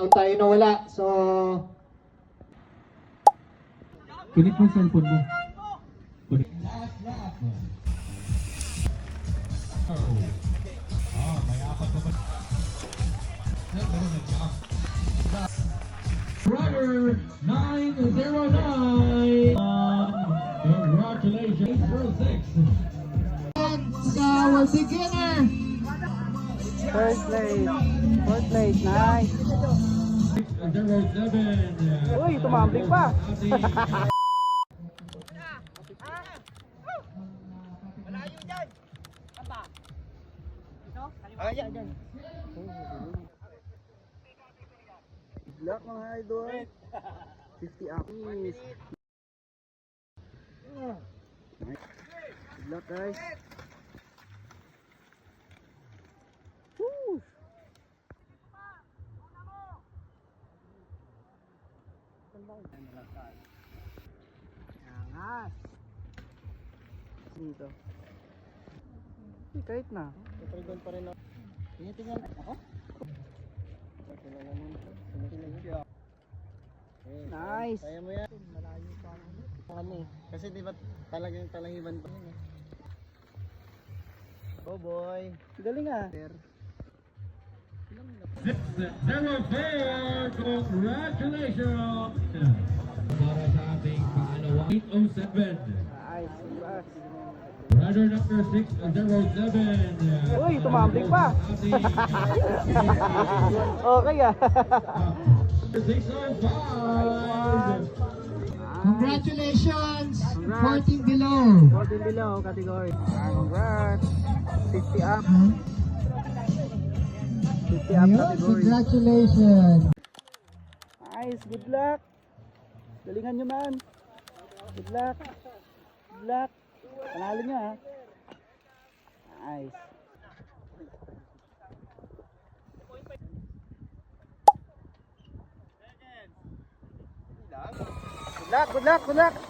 Taon tayo nawala. So, Connect mo cellphone mo. Connect. Runner 909. Congratulations, 06. sa our beginner. First place. Fourth place. Nice. 07. Uy, tumambling pa. Luck mga idol. 50 up. Nice. Good luck guys. Angas. Dito. Eh, kahit na. Trigon pa rin ako. Tinitingnan ako. Nice. Kaya mo yan. Malayo pa ako. Kami. Kasi di ba talagang talahiban pa yun eh. Oh boy. Galing ah. 604. Congratulations. Para sa ating pangalawa. 807. Nice. Congrats. Runner number 607. Uy, tumambling pa. Okay ah. 605. Congratulations! Congrats. 14 below. 14 below category. Congrats. 50 up. 50 up Ayun, congratulations. Nice. Good luck. Galingan nyo man. Good luck. Good luck. Panalo nyo ha. Nice. Good luck, good luck, good luck.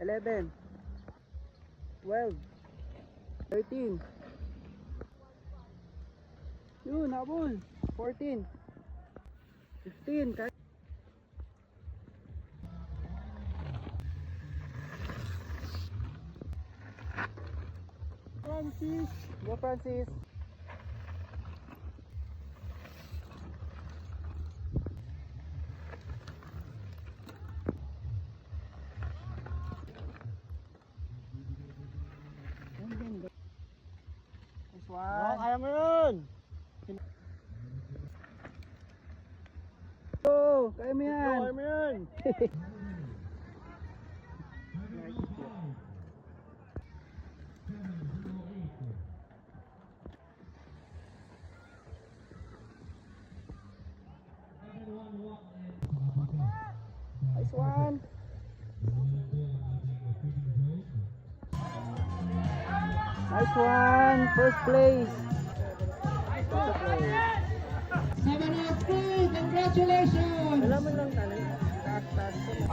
Eleven. Twelve. Thirteen. Yun, habol. Fourteen. Fifteen. Kahit Francis. Go Francis. This Oh, one. kaya mo yun. Go! Kaya mo Oh, yan. kaya mo yun. Nice one. Nice one. First place. First place. Seven of three, congratulations!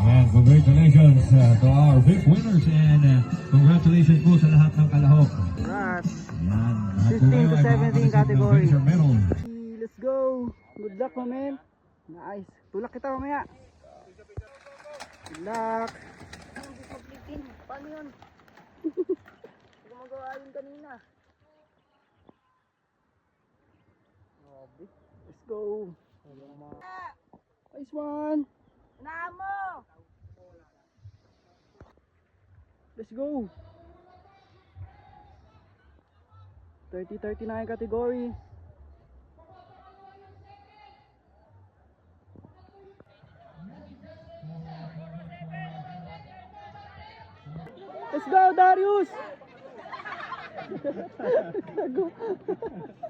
And congratulations uh, to our big winners and uh, congratulations po sa lahat ng kalahok. Congrats. Yan. 15 to 17 category. Let's go. Good luck, my man. Nice. Tulak kita mamaya. Good luck. Paano yun? Gumagawa yun kanina. Go. Nice one. Namo! Let's go. 30-39 category. Let's go, Darius!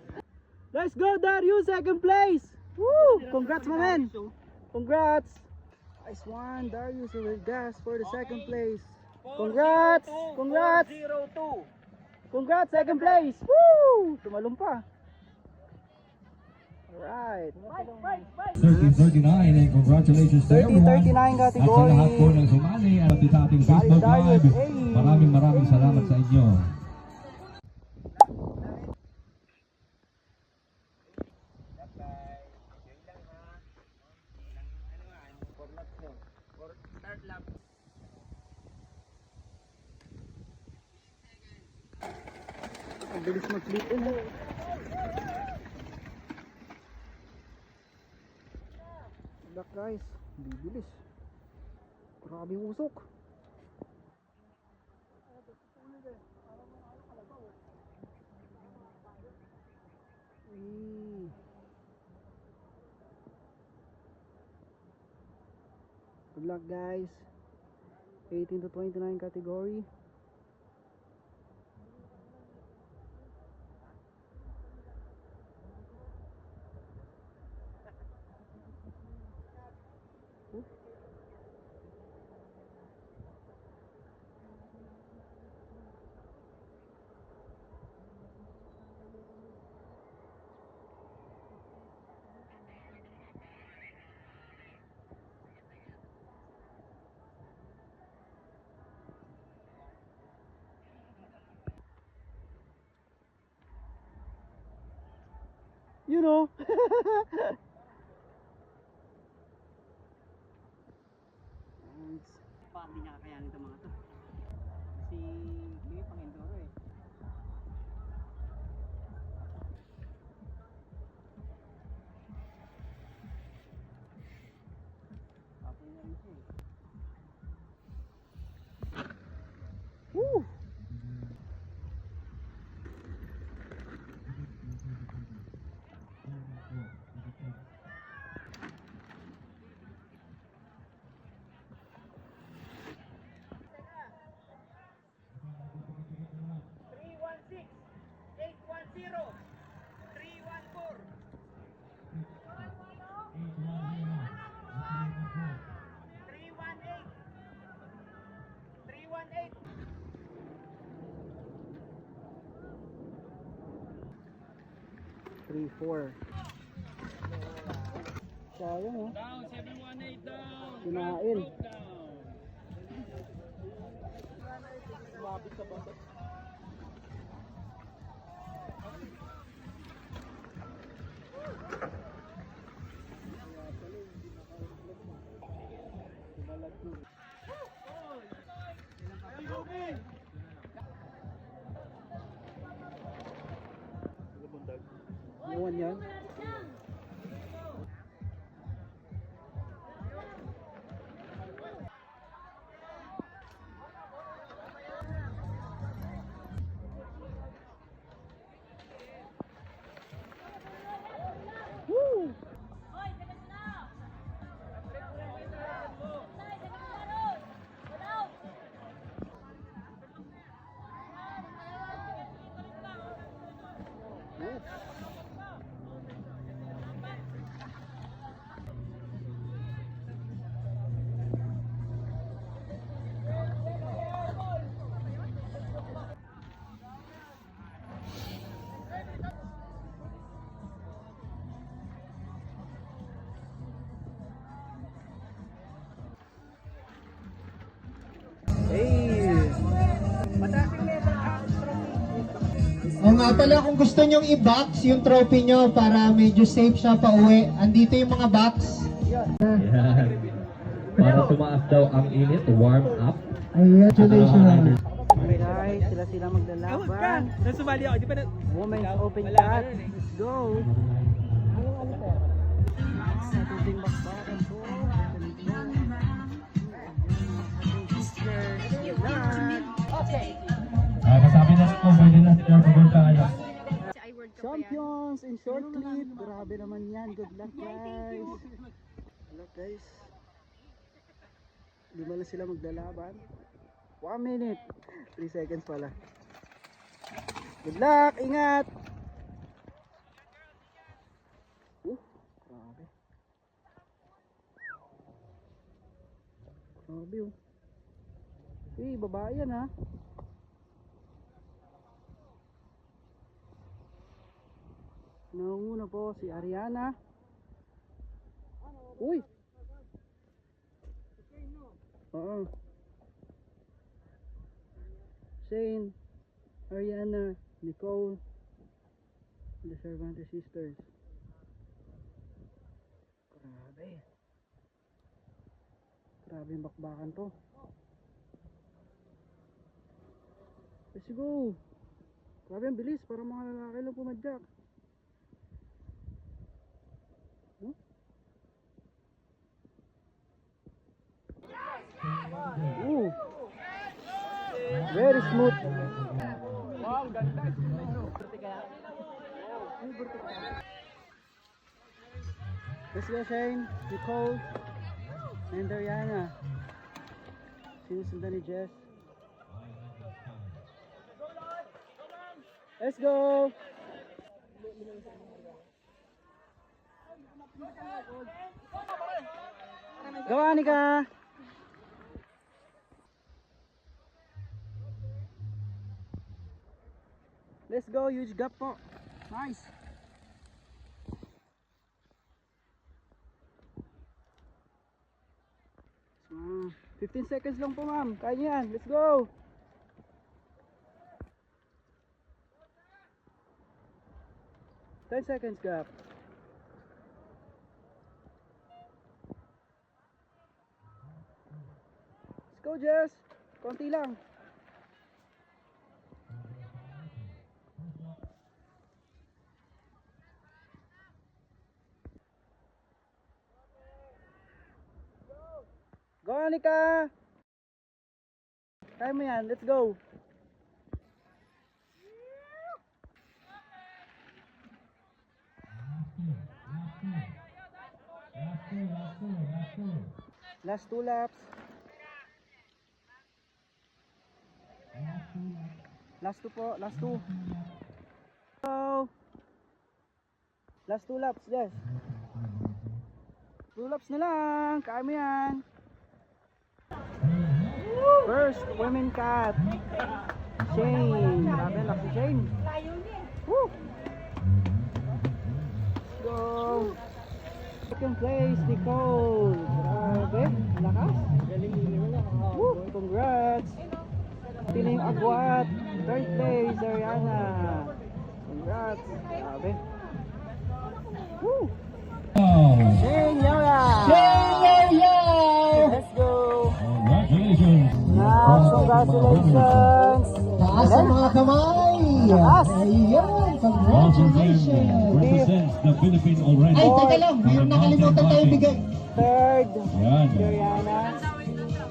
Let's go, Darius! Second place! Woo! Congrats, my man! Congrats! Nice one, Darius with gas for the second place. Congrats! Congrats! Congrats, second place! Woo! Tumalong pa. Alright. 30-39 and congratulations to 30-39 everyone. At sa lahat po ng sumali at sa ating Facebook Darius, Live. hey. Maraming maraming salamat sa inyo. Ang bilis mag-split in. Black guys, bibilis. Grabe usok. Eh. Luck guys. 18 to 29 category. You know. Pa, hindi niya kakayanin itong mga to. Si Louie pang enduro eh. 194. Sayang oh. Down, 718 down. Kinain. Down. Sumabit sa. Iwan yan. Nga pala, kung gusto nyong i-box yung trophy nyo para medyo safe siya pa uwi, andito yung mga box. Yan. Para tumaas daw ang init, warm up. Congratulations. Okay guys, sila sila maglalaban. Nasumali ako, di ba na... Women's Open Cat. Let's go! Sa tubing bakbakan champions in short clip. Grabe naman yan. Good luck guys. Good luck guys. Lima na sila maglalaban. One minute. 3 seconds pala. Good luck. Ingat. Uh, grabe. Grabe oh. Eh, babae yan ha. Naunguna po si Ariana. Uy! Oo. Shane, Ariana, Nicole, the Cervantes sisters. Grabe. Grabe yung bakbakan to. Let's go! Grabe ang bilis, para mga lalaki lang pumadyak. Ooh. Very smooth. Let's go Shane, Nicole, and Ariana. Sinusundan ni Jess. Let's go! Go Anika! Let's go, huge gap po. Nice. Ah, 15 seconds lang po ma'am. Kaya yan. Let's go. Ten seconds gap. Let's go Jess. Konti lang. Go Anika! Kaya mo yan, let's go! Last two laps. Last two po, last two. Go! Last two laps, yes. Two laps na lang, kaya mo yan. First, women cat. Shane. Grabe, laki si Shane. Woo! Let's go. Second place, Nicole. Grabe, lakas. Woo! Congrats. Pili yung agwat. Third place, Ariana. Congrats. Grabe. Woo! Shane, Yaya. Shane congratulations. Taas ang mga kamay! Taas. Ayan, congratulations! represents the Philippine already. Ay, teka lang, mayroon nakalimutan tayo bigay. Third, Yan. Ariana.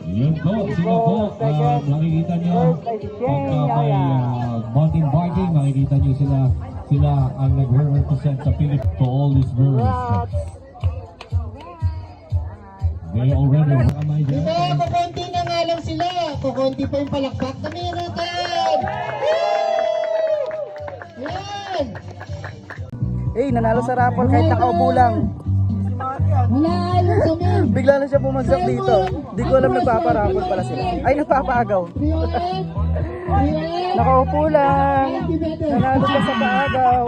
Yun po, sino po, ah, makikita nyo, pagka may ah, mountain biking, makikita nyo sila, sila ang nagre-represent sa Philippines to all these. Congrats. They already kamay dyan. Diba, Kukunti pa yung palakpak na meron Yan! Eh, nanalo sa raffle kahit nakaupo lang. Wala alam men! Bigla na siya bumagsak dito. Di ko alam nagpaparaffle pala sila. Ay, nagpapaagaw. Nakaupo lang. Nanalo pa sa paagaw.